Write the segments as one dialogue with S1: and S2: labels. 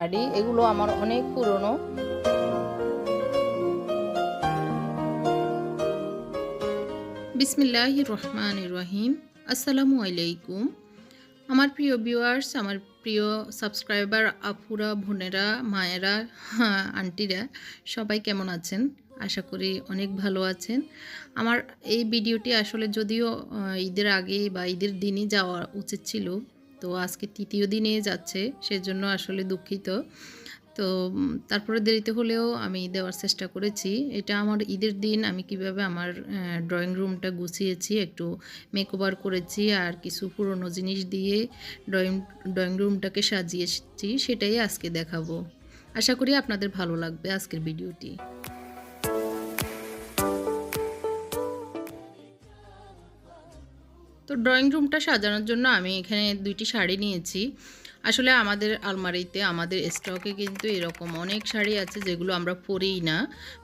S1: শাড়ি এগুলো আমার অনেক পুরনো। বিসমিল্লাহ রহমান রহিম। আসসালামু আলাইকুম। আমার প্রিয় ভিউয়ার্স আমার প্রিয় সাবস্ক্রাইবার আপুরা বোনেরা মায়েরা হ্যাঁ, আন্টিরা সবাই কেমন আছেন? আশা করি অনেক ভালো আছেন। আমার এই ভিডিওটি আসলে যদিও ঈদের আগে বা ঈদের দিনই যাওয়া উচিত ছিল তো আজকে তৃতীয় দিনে যাচ্ছে, সেজন্য আসলে দুঃখিত। তো তারপরে দেরিতে হলেও আমি দেওয়ার চেষ্টা করেছি। এটা আমার ঈদের দিন, আমি কীভাবে আমার ড্রয়িং রুমটা গুছিয়েছি, একটু মেকওভার করেছি আর কিছু পুরনো জিনিস দিয়ে ড্রয়িং ড্রয়িং রুমটাকে সাজিয়েছি, সেটাই আজকে দেখাবো। আশা করি আপনাদের ভালো লাগবে আজকের ভিডিওটি। তো ড্রয়িং রুমটা সাজানোর জন্য আমি এখানে দুইটি শাড়ি নিয়েছি। আসলে আমাদের আলমারিতে, আমাদের স্টকে কিন্তু এরকম অনেক শাড়ি আছে যেগুলো আমরা পরিই না,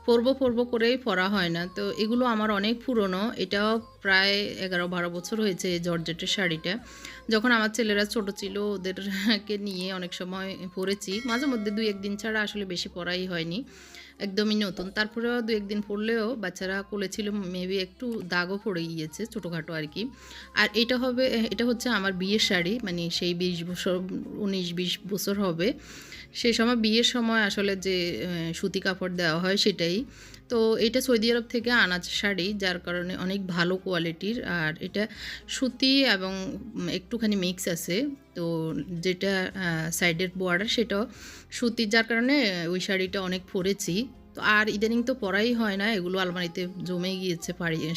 S1: পরব পরব করেই পরা হয় না। তো এগুলো আমার অনেক পুরনো, এটাও প্রায় এগারো, বারো বছর হয়েছে এই জর্জেটের শাড়িটা। যখন আমার ছেলেরা ছোট ছিল, ওদেরকে নিয়ে অনেক সময় পরেছি। মাঝে মধ্যে দুই, একদিন ছাড়া আসলে বেশি পরাই হয়নি। একদমই নতুন। তারপরেও দু একদিন পরলেও বাচ্চারা ছিল মেবি একটু দাগও পড়ে গিয়েছে ছোটোখাটো আর কি। আর এটা হবে, এটা হচ্ছে আমার বিয়ের শাড়ি মানে সেই বিশ বছর, উনিশ বিশ বছর হবে। সেই সময় বিয়ের সময় আসলে যে সুতি কাপড় দেওয়া হয় সেটাই। তো এটা সৌদি আরব থেকে আনাজ শাড়ি, যার কারণে অনেক ভালো কোয়ালিটির। আর এটা সুতি এবং একটুখানি মিক্স আছে। তো যেটা সাইডের বর্ডার সেটাও সুতি, যার কারণে ওই শাড়িটা অনেক পরেছি। তো আর ইদানিং তো পরাই হয় না, এগুলো আলমারিতে জমে গিয়েছে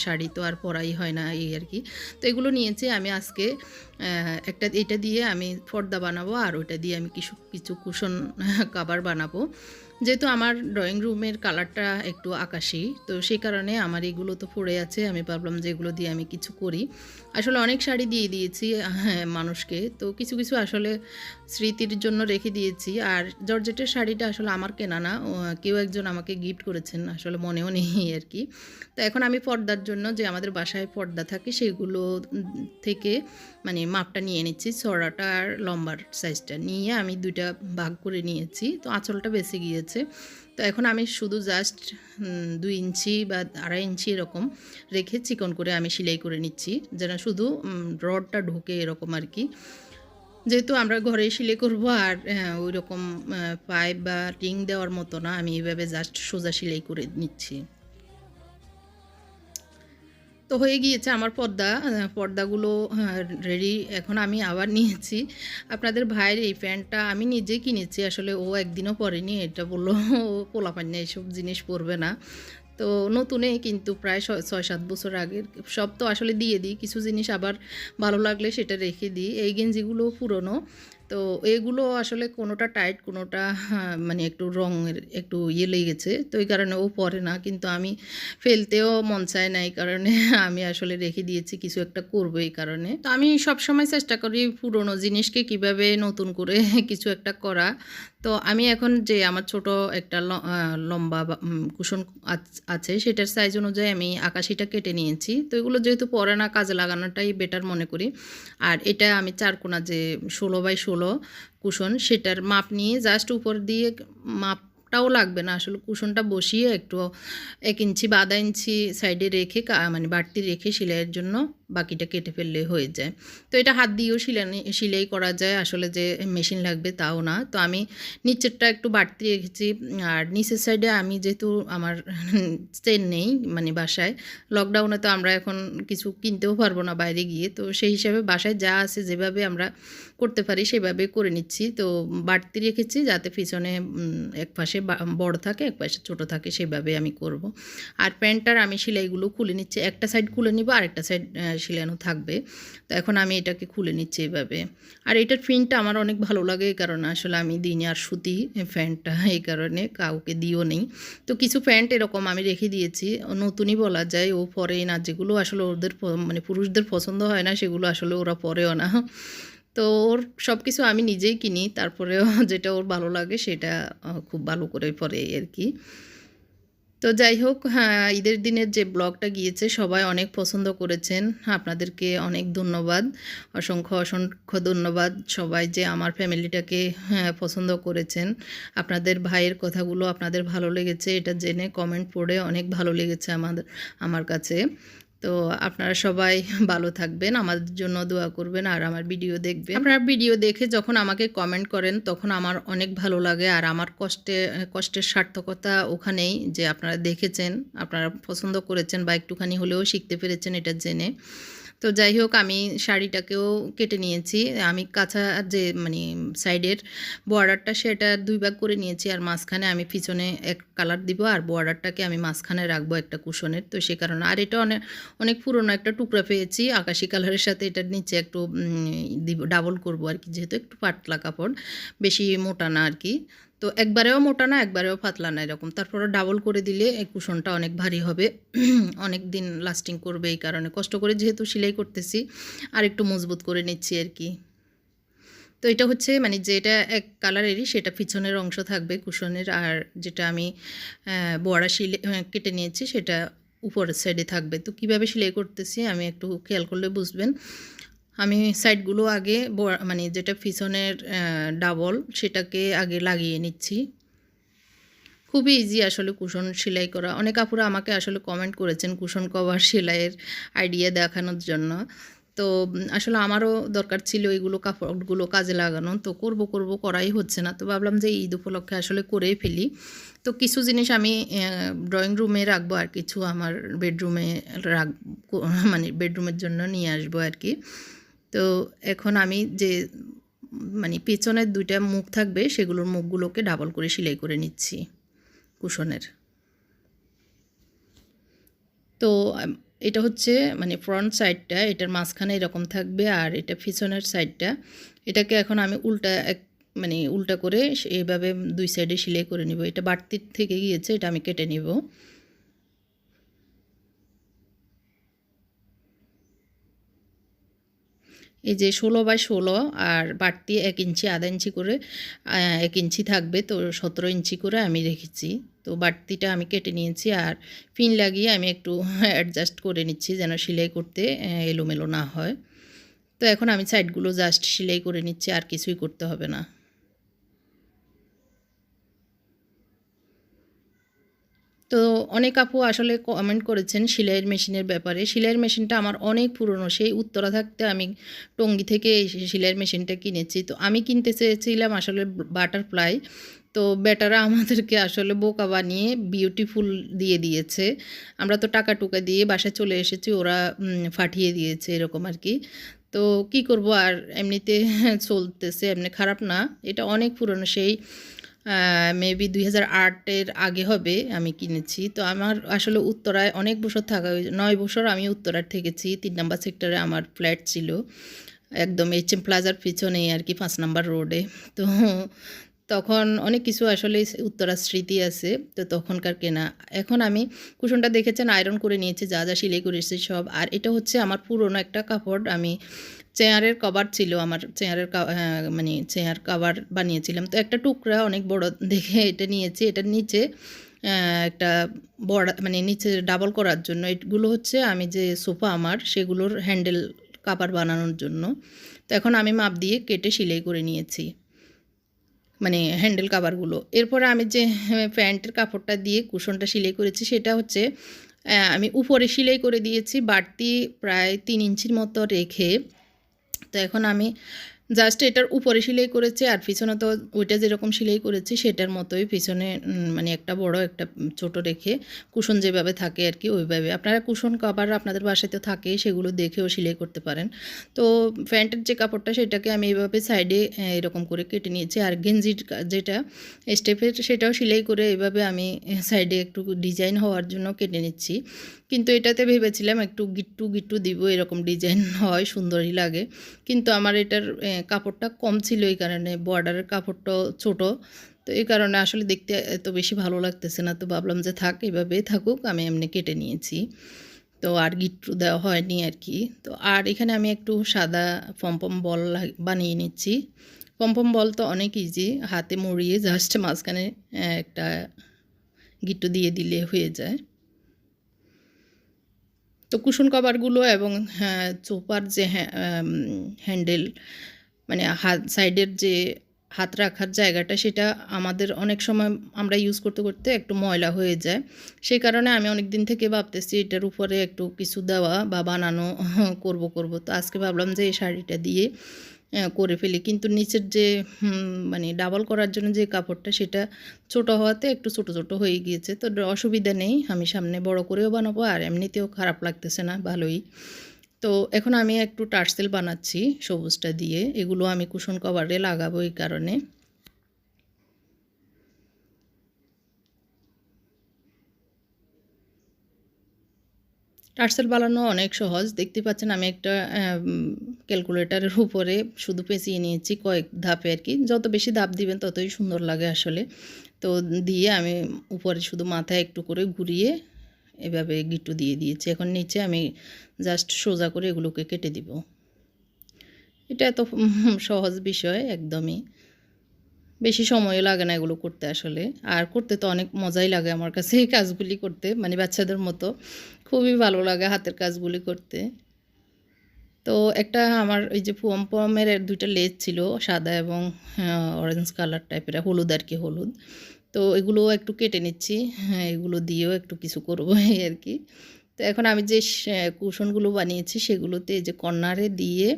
S1: শাড়ি তো আর পরাই হয় না, এই আর কি। তো এগুলো নিয়েছি আমি আজকে একটা, এটা দিয়ে আমি পর্দা বানাবো, আর ওইটা দিয়ে আমি কিছু কিছু কুশন কাবার বানাবো। যেহেতু আমার ড্রয়িং রুমের কালারটা একটু আকাশি, তো সেই কারণে আমার এগুলো তো পড়ে আছে, আমি ভাবলাম যে এগুলো দিয়ে আমি কিছু করি। আসলে অনেক শাড়ি দিয়ে দিয়েছি হ্যাঁ মানুষকে, তো কিছু কিছু আসলে স্মৃতির জন্য রেখে দিয়েছি। আর জর্জেটের শাড়িটা আসলে আমার কেনা না কেউ একজন আমাকে গিফট করেছেন, আসলে মনেও নেই আর কি। তো এখন আমি পর্দার জন্য যে আমাদের বাসায় পর্দা থাকে, সেগুলো থেকে মানে মাপটা নিয়ে নিচ্ছি ছড়াটা আর লম্বার সাইজটা নিয়ে আমি দুইটা ভাগ করে নিয়েছি, তো আঁচলটা বেঁচে গিয়েছে। তো এখন আমি শুধু জাস্ট দুই ইঞ্চি বা আড়াই ইঞ্চি এরকম রেখে চিকন করে আমি সেলাই করে নিচ্ছি, যেন শুধু রডটা ঢুকে এরকম আর কি। যেহেতু আমরা ঘরে সেলাই করব আর ওই রকম পাইপ বা টিং দেওয়ার মতো না, আমি এইভাবে জাস্ট সোজা সেলাই করে নিচ্ছি। তো হয়ে গিয়েছে আমার পর্দা পর্দাগুলো রেডি এখন আমি আবার নিয়েছি। আপনাদের ভাইয়ের এই প্যান্টটা আমি নিজে কিনেছি, আসলে ও একদিনও পরেনি, এটা বলল, ও পোলাপান্না এইসব জিনিস পরবে না। তো নতুনে কিন্তু প্রায় ছয় সাত বছর আগের, সব তো আসলে দিয়ে দিই, কিছু জিনিস আবার ভালো লাগলে সেটা রেখে দিই। এই গেঞ্জিগুলো পুরনো। তো এগুলো আসলে কোনোটা টাইট কোনোটা হ্যাঁ, মানে একটু রঙের একটু ইয়ে লেগেছে। তো এই কারণে ও পরে না কিন্তু আমি ফেলতেও মন চায় না এই কারণে আমি আসলে রেখে দিয়েছি কিছু একটা করব এই কারণে। তো আমি সবসময় চেষ্টা করি পুরনো জিনিসকে কীভাবে নতুন করে কিছু একটা করা। তো আমি এখন যে আমার ছোট একটা লম্বা কুশন আছ- আছে সেটার সাইজ অনুযায়ী আমি আকাশিটা কেটে নিয়েছি। তো এগুলো যেহেতু পরে না কাজে লাগানোটাই বেটার মনে করি। আর এটা আমি চারকোনা যে ষোলো বাই ষোলো কুশন, সেটার মাপ নিয়ে জাস্ট উপর দিয়ে মাপ মাপটাও লাগবে না। আসলে কুশনটা বসিয়ে একটু এক ইঞ্চি বা আধা ইঞ্চি সাইডে রেখে মানে বাড়তি রেখে সেলাইয়ের জন্য বাকিটা কেটে ফেললে হয়ে যায়। তো এটা হাত দিয়েও সিলানি সেলাই করা যায়। আসলে যে মেশিন লাগবে তাও না। তো আমি নিচেরটা একটু বাড়তি রেখেছি। আর নিচের সাইডে আমি যেহেতু আমার চেন নেই মানে বাসায় লকডাউনে তো আমরা এখন কিছু কিনতেও পারব না বাইরে গিয়ে। তো সেই হিসাবে বাসায় যা আছে যেভাবে আমরা করতে পারি সেভাবে করে নিচ্ছি। তো বাড়তি রেখেছি যাতে পিছনে এক পাশে বড় থাকে, এক পাশে ছোট থাকে সেভাবে আমি করব। আর প্যান্টটার আমি সেলাইগুলো খুলে নিচ্ছি। একটা সাইড খুলে নিব আর একটা সাইড সেলানো থাকবে। তো এখন আমি এটাকে খুলে নিচ্ছি এভাবে। আর এটার প্রিন্টটা আমার অনেক ভালো লাগে এই কারণে আসলে আমি দিনে আর সুতি প্যান্টটা এই কারণে কাউকে দিও নেই। তো কিছু প্যান্ট এরকম আমি রেখে দিয়েছি। নতুনই বলা যায়, ও পরে না, যেগুলো আসলে ওদের মানে পুরুষদের পছন্দ হয় না, সেগুলো আসলে ওরা পরেও না। তো ওর সব কিছু আমি নিজেই কিনি, তারপরেও যেটা ওর ভালো লাগে, সেটা খুব ভালো করে পরে আর কি। তো যাই হোক হ্যাঁ ঈদের দিনের যে ব্লগটা গিয়েছে সবাই অনেক পছন্দ করেছেন। আপনাদেরকে অনেক ধন্যবাদ। অসংখ্য অসংখ্য ধন্যবাদ সবাই যে আমার ফ্যামিলিটাকে হ্যাঁ, পছন্দ করেছেন। আপনাদের ভাইয়ের কথাগুলো আপনাদের ভালো লেগেছে এটা জেনে কমেন্ট পড়ে অনেক ভালো লেগেছে আমাদের আমার কাছে। তো আপনারা সবাই ভালো থাকবেন, আমাদের জন্য দোয়া করবেন আর আমার ভিডিও দেখবেন। আপনারা ভিডিও দেখে যখন আমাকে কমেন্ট করেন, তখন আমার অনেক ভালো লাগে আর আমার কষ্টে, কষ্টের সার্থকতা ওখানেই যে আপনারা দেখেছেন, আপনারা পছন্দ করেছেন বা একটুখানি হলেও শিখতে পেরেছেন এটা জেনে। তো যাই হোক আমি শাড়িটাকেও কেটে নিয়েছি। আমি কাঁচা যে মানে সাইডের বর্ডারটা সেটা দুই ভাগ করে নিয়েছি আর মাঝখানে আমি পিছনে এক কালার দিব আর বর্ডারটাকে আমি মাঝখানে রাখব একটা কুশনের তো সে কারণে, আর এটা অনেক অনেক পুরনো একটা টুকরা পেয়েছি। আকাশি কালারের সাথে এটার নিচে একটু দিব ডাবল করব আর কি, যেহেতু একটু পাতলা কাপড়, বেশি মোটা না আর কি। তো একবারেও মোটা না, একবারেও পাতলা না এরকম। তারপরে ডাবল করে দিলে এই কুশনটা অনেক ভারী হবে। অনেক দিন লাস্টিং করবে এই কারণে। কষ্ট করে যেহেতু সেলাই করতেছি, আর একটু মজবুত করে নিচ্ছি আর কি। তো এটা হচ্ছে মানে যেটা এক কালারেরই সেটা পিছনের অংশ থাকবে কুশনের, আর যেটা আমি বড়া শিলে কেটে নিয়েছি সেটা উপরের সাইডে থাকবে। তো কীভাবে সেলাই করতেছি আমি একটু খেয়াল করলে বুঝবেন। আমি সাইডগুলো আগে মানে যেটা পিছনের ডাবল সেটাকে আগে লাগিয়ে নিচ্ছি। খুবই ইজি আসলে কুশন সেলাই করা। অনেক আপুরা আমাকে আসলে কমেন্ট করেছেন কুশন কভার সেলাইয়ের আইডিয়া দেখানোর জন্য। তো, আসলে আমারও দরকার ছিল এইগুলো কাপড়গুলো কাজে লাগানো। তো করব করব করাই হচ্ছে না। তো ভাবলাম যে ঈদ উপলক্ষে আসলে করেই ফেলি। তো কিছু জিনিস আমি ড্রয়িং রুমে রাখব আর কিছু আমার বেডরুমে রাখ মানে বেডরুমের জন্য নিয়ে আসব আর কি। তো এখন আমি যে মানে পেছনের দুইটা মুখ থাকবে, সেগুলোর মুখগুলোকে ডাবল করে সেলাই করে নিচ্ছি কুশনের। তো এটা হচ্ছে মানে ফ্রন্ট সাইডটা এটার মাঝখানে এরকম থাকবে আর এটা পিছনের সাইডটা এটাকে এখন আমি উল্টা এক মানে উল্টা করে এইভাবে দুই সাইডে সেলাই করে নিব। এটা বাড়তির থেকে গিয়েছে, এটা আমি কেটে নিব। এই যে ষোলো বাই ষোলো আর বাড়তি এক ইঞ্চি, আধা ইঞ্চি করে এক ইঞ্চি থাকবে তো সতেরো ইঞ্চি করে আমি রেখেছি। তো বাড়তিটা আমি কেটে নিয়েছি আর ফিন লাগিয়ে আমি একটু অ্যাডজাস্ট করে নিচ্ছি যেন সেলাই করতে এলোমেলো না হয়। তো এখন আমি সাইডগুলো জাস্ট সেলাই করে নিচ্ছি, আর কিছুই করতে হবে না। তো অনেক আপু আসলে কমেন্ট করেছেন সেলাইয়ের মেশিনের ব্যাপারে। সেলাইয়ের মেশিনটা আমার অনেক পুরনো, সেই উত্তরা থাকতে আমি টঙ্গি থেকে সেলাইয়ের মেশিনটা কিনেছি। তো আমি কিনতে চেয়েছিলাম আসলে বাটারফ্লাই তো বেটারা আমাদেরকে আসলে বোকা বানিয়ে বিউটিফুল দিয়ে দিয়েছে। আমরা তো টাকা টুকা দিয়ে বাসায় চলে এসেছি, ওরা ফাটিয়ে দিয়েছে এরকম আর কি। তো কি করব আর? এমনিতে চলতেছে, এমনি খারাপ না। এটা অনেক পুরনো, সেই মেবি দুই হাজার আটের আগে হবে, আমি কিনেছি। তো আমার আসলে উত্তরায় অনেক বছর থাকা নয় বছর আমি উত্তরার থেকেছি, তিন নাম্বার সেক্টরে আমার ফ্ল্যাট ছিল। একদম এইচ এম প্লাজার পিছনেই আর কি, পাঁচ নাম্বার রোডে তো তখন অনেক কিছু আসলে উত্তরার স্মৃতি আছে, তো তখনকার কেনা। এখন আমি কুশনটা দেখেছেন আয়রন করে নিয়েছি, যা যা সিলাই করেছি সব। আর এটা হচ্ছে আমার পুরনো একটা কাপড়, আমি চেয়ারের কভার ছিল আমার চেয়ারের হ্যাঁ, মানে চেয়ার কভার বানিয়েছিলাম। তো একটা টুকরা অনেক বড় দেখে এটা নিয়েছি এটার নিচে একটা বড় মানে নিচে ডাবল করার জন্য। এগুলো হচ্ছে আমি যে সোফা আমার সেগুলোর হ্যান্ডেল কাভার বানানোর জন্য। তো এখন আমি মাপ দিয়ে কেটে সেলাই করে নিয়েছি মানে হ্যান্ডেল কাভারগুলো এরপরে আমি যে প্যান্টের কাপড়টা দিয়ে কুশনটা সেলাই করেছি সেটা হচ্ছে আমি উপরে সেলাই করে দিয়েছি বাড়তি প্রায় তিন ইঞ্চির মতো রেখে। তো এখন আমি জাস্ট এটার উপরে সেলাই করেছি আর পিছনে তো ওইটা যেরকম সেলাই করেছি সেটার মতোই পিছনে মানে একটা বড়, একটা ছোট রেখে কুশন যেভাবে থাকে আর কি ওইভাবে। আপনারা কুশন কাবার আপনাদের বাসাতে থাকে সেগুলো দেখেও সেলাই করতে পারেন। তো প্যান্টের যে কাপড়টা সেটাকে আমি এইভাবে সাইডে এরকম করে কেটে নিয়েছি। আর গেঞ্জির যেটা স্টেপের সেটাও সেলাই করে এইভাবে আমি সাইডে একটু ডিজাইন হওয়ার জন্য কেটে নিচ্ছি। কিন্তু এটাতে ভেবেছিলাম একটু গিট্টু গিট্টু দিব, এরকম ডিজাইন হয়, সুন্দরই লাগে। কিন্তু আমার এটার কাপড়টা কম ছিল এই কারণে বর্ডারের কাপড়টা ছোট। তো এই কারণে আসলে দেখতে এত বেশি ভালো লাগতেছে না। তো ভাবলাম যে থাক এভাবে থাকুক, আমি এমনি কেটে নিয়েছি। তো আর গিট্টু দেওয়া হয়নি আর কি তো আর এখানে আমি একটু সাদা পম্পম বল বানিয়ে নিচ্ছি। পম্পম বল তো অনেক ইজি হাতে মুড়িয়ে জাস্ট মাঝখানে একটা গিট্টু দিয়ে দিলে হয়ে যায়। তো কুশন কভারগুলো এবং হ্যাঁ, চোপার যে হ্যাঁ, হ্যান্ডেল মানে হাত সাইডের যে হাত রাখার জায়গাটা সেটা আমাদের অনেক সময় আমরা ইউজ করতে করতে একটু ময়লা হয়ে যায়। সেই কারণে আমি অনেক দিন থেকে ভাবতেছি এটার উপরে একটু কিছু দেওয়া বা বানানো করব করব। তো আজকে ভাবলাম যে এই শাড়িটা দিয়ে করে ফেলি। কিন্তু নিচের যে মানে ডাবল করার জন্য যে কাপড়টা, সেটা ছোট হওয়াতে একটু ছোট ছোট হয়ে গিয়েছে। তো অসুবিধা নেই, আমি সামনে বড় করেও বানাবো, আর এমনিতেও খারাপ লাগতেছে না, ভালোই। তো এখন আমি একটু টার্সেল বানাচ্ছি সবুজটা দিয়ে। এগুলো আমি কুশন কভারে লাগাবো এই কারণে। টার্সেল বানানো অনেক সহজ। দেখতে পাচ্ছেন আমি একটা ক্যালকুলেটারের উপরে শুধু পেঁচিয়ে নিয়েছি কয়েক ধাপে আর কি। যত বেশি ধাপ দিবেন ততই সুন্দর লাগে আসলে। তো দিয়ে আমি উপরে শুধু মাথায় একটু করে ঘুরিয়ে এভাবে গিট্টু দিয়ে দিয়েছি। এখন নিচে আমি জাস্ট সোজা করে এগুলোকে কেটে দিব। এটা এত সহজ বিষয় একদমই। বেশি সময়ও লাগে না এগুলো করতে আসলে। আর করতে তো অনেক মজাই লাগে আমার কাছে এই কাজগুলি করতে মানে বাচ্চাদের মতো। খুবই ভালো লাগে হাতের কাজগুলি করতে। তো একটা আমার ওই যে পম পমের দুইটা লেজ ছিল, সাদা এবং অরেঞ্জ কালার টাইপের হলুদ আর কি, হলুদ। তো এগুলো একটু কেটে নিচ্ছি হ্যাঁ এগুলো দিয়েও একটু কিছু করব এই আর কি। তো এখন আমি যে কুশনগুলো বানিয়েছি, সেগুলোতে এই যে কর্নারে দিয়ে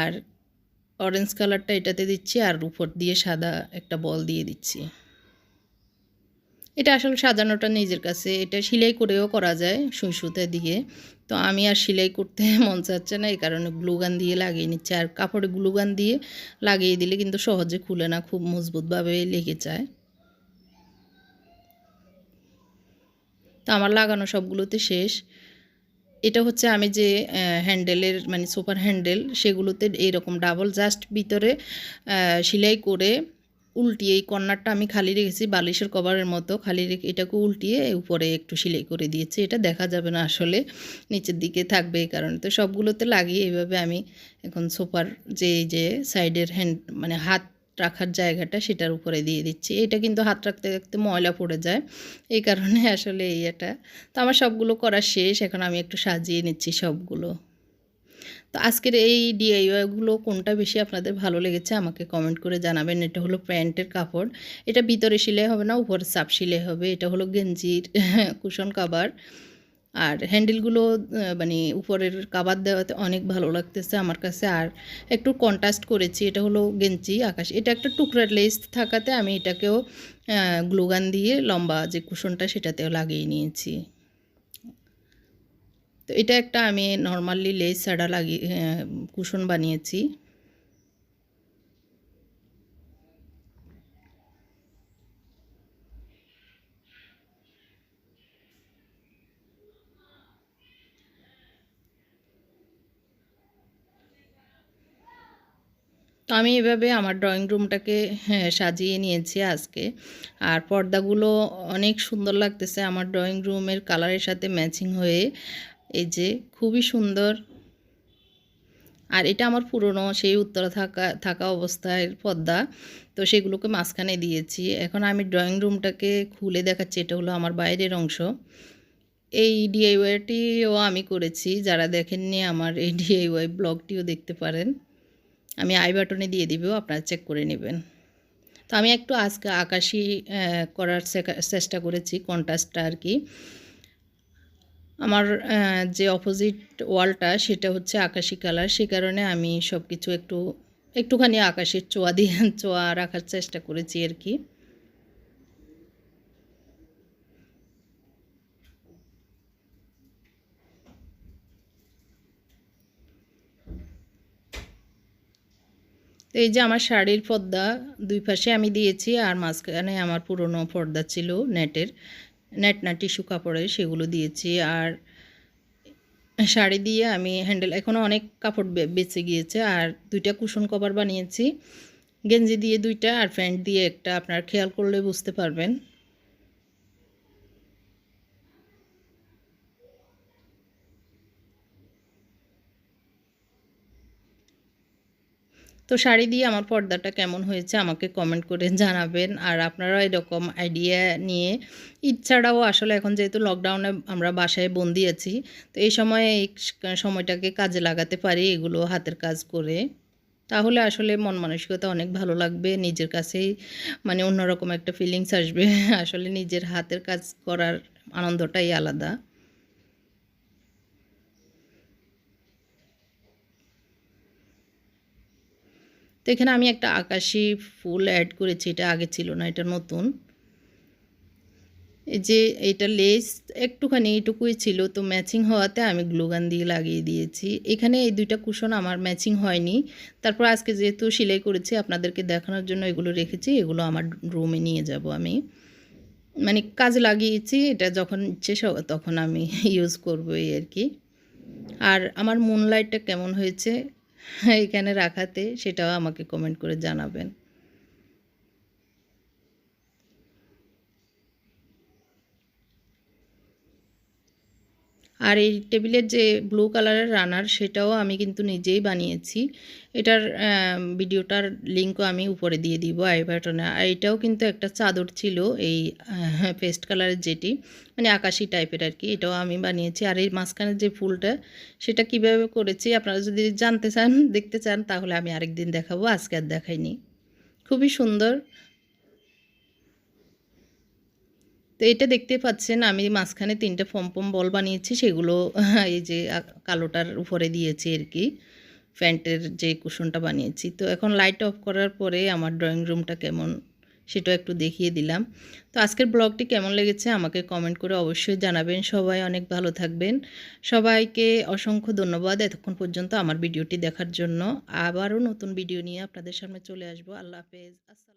S1: আর অরেঞ্জ কালারটা এটাতে দিচ্ছি আর উপর দিয়ে সাদা একটা বল দিয়ে দিচ্ছি। এটা আসলে সাজানোটা নিজের কাছে, এটা সেলাই করেও করা যায় সুই সুতে দিয়ে। তো আমি আর সেলাই করতে মন চাচ্ছে না, এই কারণে গ্লুগান দিয়ে লাগিয়ে নিচ্ছি। আর কাপড়ে গ্লুগান দিয়ে লাগিয়ে দিলে কিন্তু সহজে খুলে না, খুব মজবুতভাবে লেগে যায়। তো আমার লাগানো সবগুলোতে শেষ। এটা হচ্ছে আমি যে হ্যান্ডেলের মানে সুপার হ্যান্ডেল সেগুলোতে এরকম ডাবল জাস্ট ভিতরে সেলাই করে উল্টিয়ে এই কর্নারটা আমি খালি রেখেছি, বালিশের কভারের মতো খালি রেখে এটাকে উল্টিয়ে উপরে একটু সেলাই করে দিয়েছি। এটা দেখা যাবে না আসলে, নিচের দিকে থাকবে এই কারণে। তো সবগুলোতে লাগিয়ে এইভাবে আমি এখন সোফার যে যে সাইডের হ্যান্ড মানে হাত রাখার জায়গাটা সেটার উপরে দিয়ে দিচ্ছি। এটা কিন্তু হাত রাখতে রাখতে ময়লা পড়ে যায়। এই কারণে আসলে এই এটা। তো আমার সবগুলো করা শেষ। এখন আমি একটু সাজিয়ে নিচ্ছি সবগুলো। তো আজকের এই ডিআইওয়াইগুলো কোনটা বেশি আপনাদের ভালো লেগেছে আমাকে কমেন্ট করে জানাবেন। এটা হলো প্যান্টের কাপড়। এটা ভিতরে সিলাই হবে না, উপরে চাপ সিলাই হবে। এটা হলো গেঞ্জির কুশন কাভার আর হ্যান্ডেলগুলো মানে উপরের কাবার দেওয়াতে অনেক ভালো লাগতেছে আমার কাছে। আর একটু কন্ট্রাস্ট করেছি, এটা হলো গেঞ্জি, আকাশ। এটা একটা টুকরার লেস থাকাতে আমি এটাকেও গ্লুগান দিয়ে লম্বা যে কুশনটা সেটাতেও লাগিয়ে নিয়েছি। তো এটা একটা আমি নর্মালি লেস ছাড়া লাগিয়ে কুশন বানিয়েছি। তো আমি এভাবে আমার ড্রয়িং রুমটাকে হ্যাঁ, সাজিয়ে নিয়েছি আজকে। আর পর্দাগুলো অনেক সুন্দর লাগতেছে আমার ড্রয়িং রুমের কালারের সাথে ম্যাচিং হয়ে। এই যে খুবই সুন্দর। আর এটা আমার পুরনো সেই উত্তরা থাকা থাকা অবস্থায় পর্দা। তো সেগুলোকে মাঝখানে দিয়েছি। এখন আমি ড্রয়িং রুমটাকে খুলে দেখাচ্ছি এটা হলো আমার বাইরের অংশ। এই ডিআইওয়াইটিও আমি করেছি যারা দেখেননি আমার এই ডিআইওয়াই ব্লগটিও দেখতে পারেন। আমি আই বাটনে দিয়ে দিবেও আপনারা চেক করে নেবেন। তো আমি একটু আজকে আকাশি করার চেষ্টা করেছি কন্ট্রাস্টটা আর কি। আমার যে অপোজিট ওয়ালটা সেটা হচ্ছে আকাশি কালার সে কারণে আমি সব কিছু একটু, একটুখানি আকাশের চোয়া দিয়ে চোয়া রাখার চেষ্টা করেছি আর কি। তো এই যে আমার শাড়ির পর্দা দুই পাশে আমি দিয়েছি আর মাঝখানে আমার পুরনো পর্দা ছিল নেটের, নেট না টিস্যু কাপড়ের সেগুলো দিয়েছি। আর শাড়ি দিয়ে আমি হ্যান্ডেল এখনও অনেক কাপড় বেঁচে গিয়েছে আর দুইটা কুশন কভার বানিয়েছি। গেঞ্জি দিয়ে দুইটা আর প্যান্ট দিয়ে একটা, আপনার খেয়াল করলে বুঝতে পারবেন। তো শাড়ি দিয়ে আমার পর্দাটা কেমন হয়েছে আমাকে কমেন্ট করে জানাবেন। আর আপনারা এরকম আইডিয়া নিয়ে ছাড়াও আসলে এখন যেহেতু লকডাউনে আমরা বাসায় বন্দি আছি, তো এই সময়ে এই সময়টাকে কাজে লাগাতে পারি এগুলো হাতের কাজ করে। তাহলে আসলে মন মানসিকতা অনেক ভালো লাগবে, নিজের কাছেই মানে অন্যরকম একটা ফিলিংস আসবে। আসলে নিজের হাতের কাজ করার আনন্দটাই আলাদা। তো এখানে আমি একটা আকাশি ফুল অ্যাড করেছি, এটা আগে ছিল না, এটা নতুন। এই যে এটা লেস একটুখানি এইটুকুই ছিল, তো ম্যাচিং হওয়াতে আমি গ্লুগান দিয়ে লাগিয়ে দিয়েছি। এখানে এই দুইটা কুশন আমার ম্যাচিং হয়নি। তারপর আজকে যেহেতু সেলাই করেছি, আপনাদেরকে দেখানোর জন্য এগুলো রেখেছি, এগুলো আমার রুমে নিয়ে যাব আমি। মানে কাজ লাগিয়েছি, এটা যখন ইচ্ছে তখন আমি ইউজ করব এই আর কি। আর আমার মুনলাইটটা কেমন হয়েছে? এখানে রাখাতে সেটাও আমাকে কমেন্ট করে জানাবেন। আর এই টেবিলের যে ব্লু কালারের রানার সেটাও আমি কিন্তু নিজেই বানিয়েছি। এটার ভিডিওটার লিঙ্কও আমি উপরে দিয়ে দিব, আই বাটনে আর এটাও কিন্তু একটা চাদর ছিল, এই পেস্ট কালারের যেটি মানে আকাশি টাইপের আর কি, এটাও আমি বানিয়েছি। আর এই মাঝখানের যে ফুলটা, সেটা কীভাবে করেছি, আপনারা যদি জানতে চান, দেখতে চান, তাহলে আমি আরেকদিন দেখাবো, আজকে আর দেখাইনি। খুবই সুন্দর তো এটা দেখতে পাচ্ছেন, আমি মাঝখানে তিনটে ফম বল বানিয়েছি, সেগুলো এই যে কালোটার উপরে দিয়েছি আর কি, প্যান্টের যে কুশনটা বানিয়েছি। তো এখন লাইট অফ করার পরে আমার ড্রয়িং রুমটা কেমন সেটা একটু দেখিয়ে দিলাম। তো আজকের ব্লগটি কেমন লেগেছে আমাকে কমেন্ট করে অবশ্যই জানাবেন। সবাই অনেক ভালো থাকবেন। সবাইকে অসংখ্য ধন্যবাদ এতক্ষণ পর্যন্ত আমার ভিডিওটি দেখার জন্য। আবারও নতুন ভিডিও নিয়ে আপনাদের সামনে চলে আসব। আল্লাহ হাফেজ। আসসালাম